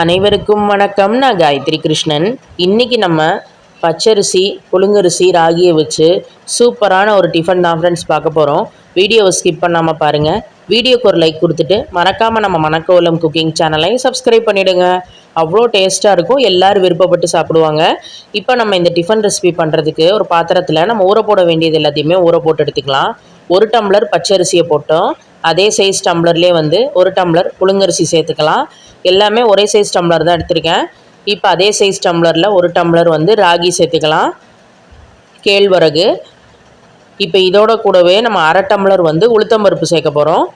அனைவருக்கும் வணக்கம். நான் காயத்ரி கிருஷ்ணன். இன்றைக்கி நம்ம பச்சரிசி புழுங்கரிசி ராகியை வச்சு சூப்பரான ஒரு டிஃபன் தான் ஃப்ரெண்ட்ஸ் பார்க்க போகிறோம் வீடியோவை ஸ்கிப் பண்ணாமல் பாருங்கள் வீடியோக்கு ஒரு லைக் கொடுத்துட்டு மறக்காமல் நம்ம மணக்கோலம் குக்கிங் சேனலையும் சப்ஸ்கிரைப் பண்ணிவிடுங்க அவ்வளோ டேஸ்ட்டாக இருக்கும். எல்லோரும் விருப்பப்பட்டு சாப்பிடுவாங்க. இப்போ நம்ம இந்த டிஃபன் ரெசிபி பண்ணுறதுக்கு ஒரு பாத்திரத்தில் நம்ம ஊற போட வேண்டியது எல்லாத்தையுமே ஊற போட்டு எடுத்துக்கலாம். ஒரு டம்ளர் பச்சரிசியை போட்டோம். அதே சைஸ் டம்ளர்லேயே வந்து ஒரு டம்ளர் புழுங்கரிசி சேர்த்துக்கலாம். எல்லாமே ஒரே சைஸ் டம்ளர் தான் எடுத்திருக்கேன். இப்போ அதே சைஸ் டம்ளரில் ஒரு டம்ளர் வந்து ராகி சேர்த்துக்கலாம். கேழ்வரகு. இப்போ இதோட கூடவே நம்ம அரை டம்ளர் வந்து உளுத்தம்பருப்பு சேர்க்க போகிறோம்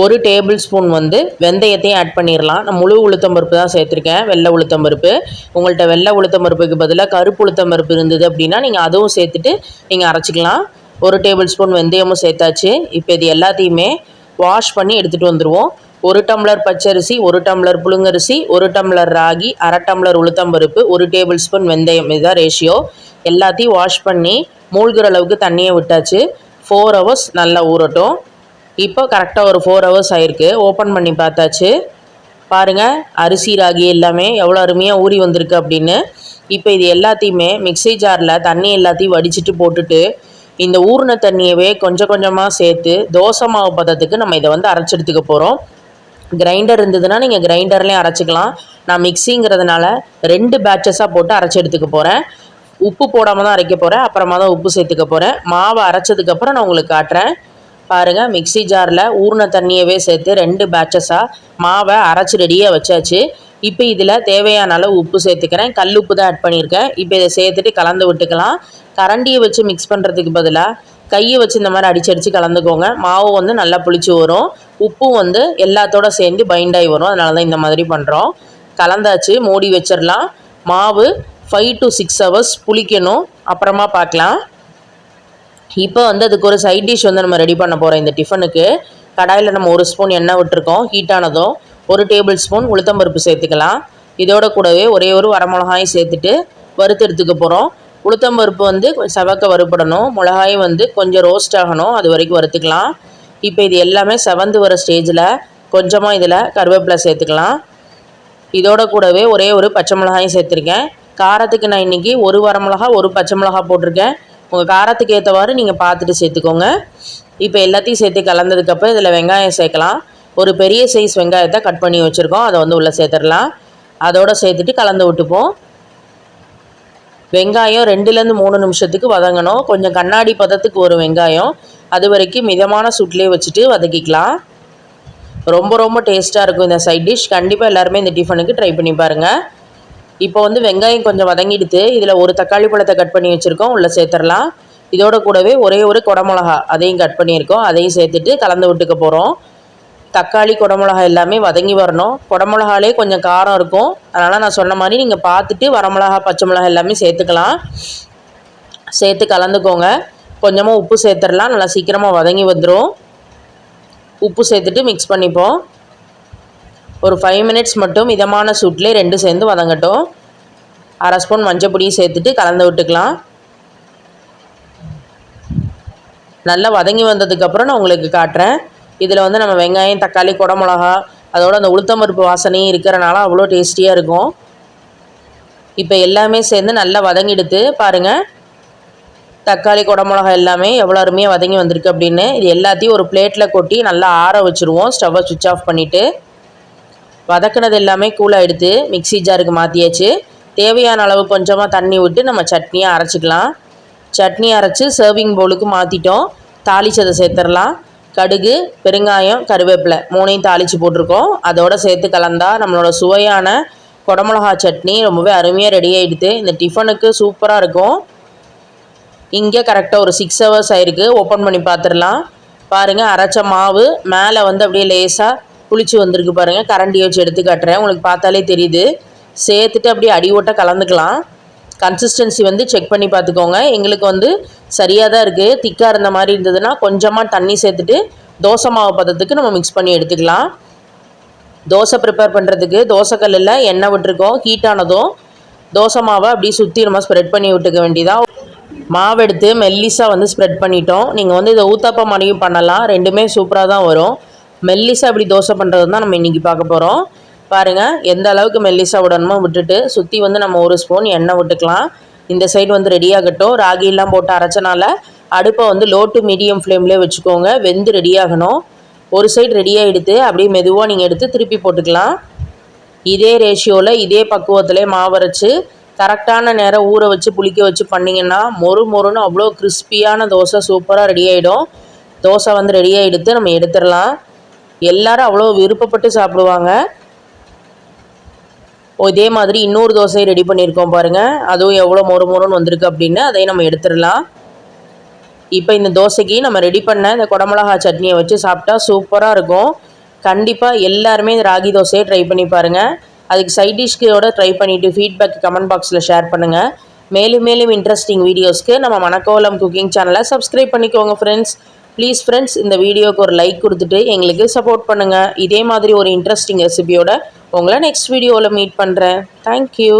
ஒரு டேபிள் ஸ்பூன் வந்து வெந்தயத்தையும் ஆட் பண்ணிடலாம் நான் முழு உளுத்தம்பருப்பு தான் சேர்த்துருக்கேன். வெள்ளை உளுத்தம்பருப்பு உங்கள்கிட்ட வெள்ளை உளுத்தம்பருப்புக்கு பதிலாக கருப்பு உளுத்தம்பருப்பு இருந்தது அப்படின்னா நீங்கள் அதுவும் சேர்த்துட்டு நீங்கள் அரைச்சிக்கலாம். ஒரு டேபிள் ஸ்பூன் வெந்தயமும் சேர்த்தாச்சு. இப்போ இது எல்லாத்தையுமே வாஷ் பண்ணி எடுத்துகிட்டு வந்துடுவோம் ஒரு டம்ளர் பச்சரிசி ஒரு டம்ளர் புழுங்கரிசி ஒரு டம்ளர் ராகி அரை டம்ளர் உளுத்தம்பருப்பு ஒரு டேபிள் ஸ்பூன் வெந்தயம். இதுதான் ரேஷியோ எல்லாத்தையும் வாஷ் பண்ணி மூழ்கிற அளவுக்கு தண்ணியை விட்டாச்சு. ஃபோர் ஹவர்ஸ் நல்லா ஊறட்டும். இப்போ கரெக்டாக ஒரு ஃபோர் ஹவர்ஸ் ஆயிருக்கு. ஓப்பன் பண்ணி பார்த்தாச்சு. பாருங்கள் அரிசி ராகி எல்லாமே எவ்வளோ அருமையாக ஊறி வந்திருக்கு அப்படின்னு. இப்போ இது எல்லாத்தையுமே மிக்ஸி ஜாரில் தண்ணி எல்லாத்தையும் வடிச்சிட்டு போட்டுட்டு இந்த ஊறின தண்ணியவே கொஞ்சம் கொஞ்சமாக சேர்த்து தோசை மாவு பதத்துக்கு நம்ம இதை வந்து அரைச்செடுத்துக்க போகிறோம் கிரைண்டர் இருந்ததுன்னா நீங்கள் கிரைண்டர்லேயும் அரைச்சிக்கலாம். நான் மிக்ஸிங்கிறதுனால ரெண்டு பேட்சஸாக போட்டு அரைச்சி எடுத்துக்க போகிறேன் உப்பு போடாமல் தான் அரைக்க போகிறேன் அப்புறமா தான் உப்பு சேர்த்துக்க போகிறேன் மாவை அரைச்சதுக்கப்புறம் நான் உங்களுக்கு காட்டுறேன். பாருங்கள் மிக்ஸி ஜாரில் ஊறின தண்ணியவே சேர்த்து ரெண்டு பேட்சஸாக மாவை அரைச்சி ரெடியாக வச்சாச்சு. இப்போ இதில் தேவையான அளவு உப்பு சேர்த்துக்கிறேன். கல் உப்பு தான் ஆட் பண்ணியிருக்கேன். இப்போ இதை சேர்த்துட்டு கலந்து விட்டுக்கலாம். கரண்டியை வச்சு மிக்ஸ் பண்ணுறதுக்கு பதிலாக கையை வச்சு இந்த மாதிரி அடிச்சு அடித்து கலந்துக்கோங்க. மாவு வந்து நல்லா புளிச்சு வரும். உப்பும் வந்து எல்லாத்தோட சேர்ந்து பைண்டாகி வரும். அதனால தான் இந்த மாதிரி பண்ணுறோம் கலந்தாச்சு மூடி வச்சிடலாம். மாவு ஃபைவ் டு சிக்ஸ் ஹவர்ஸ் புளிக்கணும். அப்புறமா பார்க்கலாம். இப்போ வந்து அதுக்கு ஒரு சைட் டிஷ் வந்து நம்ம ரெடி பண்ண போகிறோம் இந்த டிஃபனுக்கு கடாயில் நம்ம ஒரு ஸ்பூன் எண்ணெய் விட்டுருக்கோம். ஹீட்டானதும் ஒரு டேபிள் ஸ்பூன் உளுத்தம்பருப்பு சேர்த்துக்கலாம். இதோட கூடவே ஒரே ஒரு வரமிளகாயும் சேர்த்துட்டு வறுத்து எடுத்துக்க போகிறோம் உளுத்தம்பருப்பு வந்து செவக்க வறுபடணும். மிளகாயும் வந்து கொஞ்சம் ரோஸ்ட் ஆகணும். அது வரைக்கும் வறுத்துக்கலாம். இப்போ இது எல்லாமே செவந்து வர ஸ்டேஜில் கொஞ்சமாக இதில் கருவேப்பிலை சேர்த்துக்கலாம். இதோட கூடவே ஒரே ஒரு பச்சை மிளகாயும் சேர்த்துருக்கேன். காரத்துக்கு நான் இன்றைக்கி ஒரு வரமிளகா ஒரு பச்சை மிளகா போட்டிருக்கேன். உங்கள் காரத்துக்கு ஏற்றவாறு நீங்கள் பார்த்துட்டு சேர்த்துக்கோங்க. இப்போ எல்லாத்தையும் சேர்த்து கலந்ததுக்கப்புறம் இதில் வெங்காயம் சேர்க்கலாம். ஒரு பெரிய சைஸ் வெங்காயத்தை கட் பண்ணி வச்சுருக்கோம். அதை வந்து உள்ளே சேர்த்துடலாம். அதோடு சேர்த்துட்டு கலந்து விட்டுப்போம். வெங்காயம் ரெண்டுலேருந்து மூணு நிமிஷத்துக்கு வதங்கணும். கொஞ்சம் கண்ணாடி பதத்துக்கு ஒரு வெங்காயம். அது வரைக்கும் மிதமான சூட்லேயே வச்சுட்டு வதக்கிக்கலாம். ரொம்ப ரொம்ப டேஸ்ட்டாக இருக்கும் இந்த சைட் டிஷ் கண்டிப்பாக எல்லாருமே இந்த டிஃபனுக்கு ட்ரை பண்ணி பாருங்கள் இப்போ வந்து வெங்காயம் கொஞ்சம் வதங்கிடுத்து இதில் ஒரு தக்காளி பழத்தை கட் பண்ணி வச்சுருக்கோம். உள்ளே சேர்த்துடலாம். இதோட கூடவே ஒரே ஒரு குடமிளகா அதையும் கட் பண்ணியிருக்கோம். அதையும் சேர்த்துட்டு கலந்து விட்டுக்க போகிறோம் தக்காளி குடமிளகா எல்லாமே வதங்கி வரணும். குடமிளகாலே கொஞ்சம் காரம் இருக்கும். அதனால் நான் சொன்ன மாதிரி நீங்கள் பார்த்துட்டு வரமிளகா பச்சை மிளகா எல்லாமே சேர்த்துக்கலாம். சேர்த்து கலந்துக்கோங்க. கொஞ்சமாக உப்பு சேர்த்துடலாம். நல்லா சீக்கிரமாக வதங்கி வந்துடும் உப்பு சேர்த்துட்டு மிக்ஸ் பண்ணிப்போம். ஒரு ஃபைவ் மினிட்ஸ் மட்டும் மிதமான சூட்லேயே ரெண்டு சேர்ந்து வதங்கட்டும். அரை ஸ்பூன் மஞ்சள் பொடியும் சேர்த்துட்டு கலந்து விட்டுக்கலாம். நல்லா வதங்கி வந்ததுக்கப்புறம் நான் உங்களுக்கு காட்டுறேன். இதில் வந்து நம்ம வெங்காயம் தக்காளி குடமிளகா அதோட அந்த உளுத்தம்பருப்பு வாசனையும் இருக்கிறனால அவ்வளோ டேஸ்டியாக இருக்கும். இப்போ எல்லாமே சேர்ந்து நல்லா வதங்கிடுத்து பாருங்கள் தக்காளி குடமிளகா எல்லாமே எவ்வளோ அருமையாக வதங்கி வந்திருக்கு அப்படின்னு. இது எல்லாத்தையும் ஒரு பிளேட்டில் கொட்டி நல்லா ஆற வச்சுருவோம். ஸ்டவ்வை சுவிட்ச் ஆஃப் பண்ணிவிட்டு வதக்கினது எல்லாமே கூலாக எடுத்து மிக்சி ஜாருக்கு மாற்றியாச்சு தேவையான அளவு கொஞ்சமாக தண்ணி விட்டு நம்ம சட்னியாக அரைச்சிக்கலாம். சட்னி அரைச்சி சர்விங் பவுலுக்கு மாற்றிட்டோம் தாளிச்சதை சேர்த்துடலாம். கடுகு பெருங்காயம் கருவேப்பிலை மூணையும் தாளித்து போட்டிருக்கோம். அதோடு சேர்த்து கலந்தா நம்மளோட சுவையான குடமிளகா சட்னி ரொம்பவே அருமையாக ரெடி ஆகிடுது இந்த டிஃபனுக்கு சூப்பராக இருக்கும். இங்கே கரெக்டாக ஒரு சிக்ஸ் ஹவர்ஸ் ஆயிருக்கு. ஓப்பன் பண்ணி பார்த்துடலாம் பாருங்கள் அரைச்ச மாவு மேலே வந்து அப்படியே லேசாக புளிச்சு வந்திருக்கு பாருங்கள் கரண்டி வச்சு எடுத்து காட்டுறேன். உங்களுக்கு பார்த்தாலே தெரியுது. சேர்த்துட்டு அப்படியே அடி ஓட்ட கலந்துக்கலாம். கன்சிஸ்டன்சி வந்து செக் பண்ணி பார்த்துக்கோங்க. எங்களுக்கு வந்து சரியாக தான் இருக்குது திக்காக இருந்த மாதிரி இருந்ததுன்னா கொஞ்சமாக தண்ணி சேர்த்துட்டு தோசை மாவு பதத்துக்கு நம்ம மிக்ஸ் பண்ணி எடுத்துக்கலாம். தோசை ப்ரிப்பேர் பண்ணுறதுக்கு தோசைக்கல்லில் எண்ணெய் விட்டுருக்கோம். ஹீட்டானதும் தோசை மாவை அப்படியே சுற்றி நம்ம ஸ்ப்ரெட் பண்ணி விட்டுக்க வேண்டியதாக மாவு எடுத்து மெல்லிஸாக வந்து ஸ்ப்ரெட் பண்ணிட்டோம். நீங்கள் வந்து இதை ஊத்தாப்பம் மாதிரியும் பண்ணலாம். ரெண்டுமே சூப்பராக தான் வரும். மெல்லிசாக அப்படி தோசை பண்ணுறது தான் நம்ம இன்றைக்கி பார்க்க போகிறோம் பாருங்கள் எந்த அளவுக்கு மெல்லிசா விடணுமோ விட்டுட்டு சுற்றி வந்து நம்ம ஒரு ஸ்பூன் எண்ணெய் விட்டுக்கலாம். இந்த சைடு வந்து ரெடியாகட்டும் ராகிலாம் போட்டு அரைச்சனால அடுப்பை வந்து லோ டு மீடியம் ஃப்ளேம்லேயே வச்சுக்கோங்க. வெந்து ரெடியாகணும் ஒரு சைடு ரெடியாக எடுத்து அப்படியே மெதுவாக நீங்கள் எடுத்து திருப்பி போட்டுக்கலாம். இதே ரேஷியோவில் இதே பக்குவத்திலே மாவரைச்சி கரெக்டான நேரம் ஊற வச்சு புளிக்க வச்சு பண்ணிங்கன்னா மொறு மொறுன்னு அவ்வளோ கிறிஸ்பியான தோசை சூப்பராக ரெடி ஆகிடும் தோசை வந்து ரெடியாக எடுத்து நம்ம எடுத்துடலாம். எல்லாரும் அவ்வளோ விருப்பப்பட்டு சாப்பிடுவாங்க. இதே மாதிரி இன்னொரு தோசை ரெடி பண்ணியிருக்கோம் பாருங்கள் அதுவும் எவ்வளோ மொறு மொறுன்னு வந்திருக்கு அப்படின்னு அதையும் நம்ம எடுத்துடலாம். இப்போ இந்த தோசைக்கு நம்ம ரெடி பண்ண இந்த குடமிளகா சட்னியை வச்சு சாப்பிட்டா சூப்பராக இருக்கும். கண்டிப்பாக எல்லாருமே இந்த ராகி தோசையை ட்ரை பண்ணி பாருங்கள் அதுக்கு சைட் டிஷ்க்கோட ட்ரை பண்ணிவிட்டு ஃபீட்பேக் கமெண்ட் பாக்ஸில் ஷேர் பண்ணுங்கள் மேலும் மேலும் இன்ட்ரெஸ்டிங் வீடியோஸ்க்கு நம்ம மணக்கோலம் குக்கிங் சேனலை சப்ஸ்கிரைப் பண்ணிக்கோங்க ஃப்ரெண்ட்ஸ் ப்ளீஸ் ஃப்ரெண்ட்ஸ் இந்த வீடியோக்கு ஒரு லைக் கொடுத்துட்டு எங்களுக்கு சப்போர்ட் பண்ணுங்கள் இதே மாதிரி ஒரு இன்ட்ரெஸ்டிங் ரெசிபியோட உங்களை நெக்ஸ்ட் வீடியோவில் மீட் பண்ணுறேன் தேங்க்யூ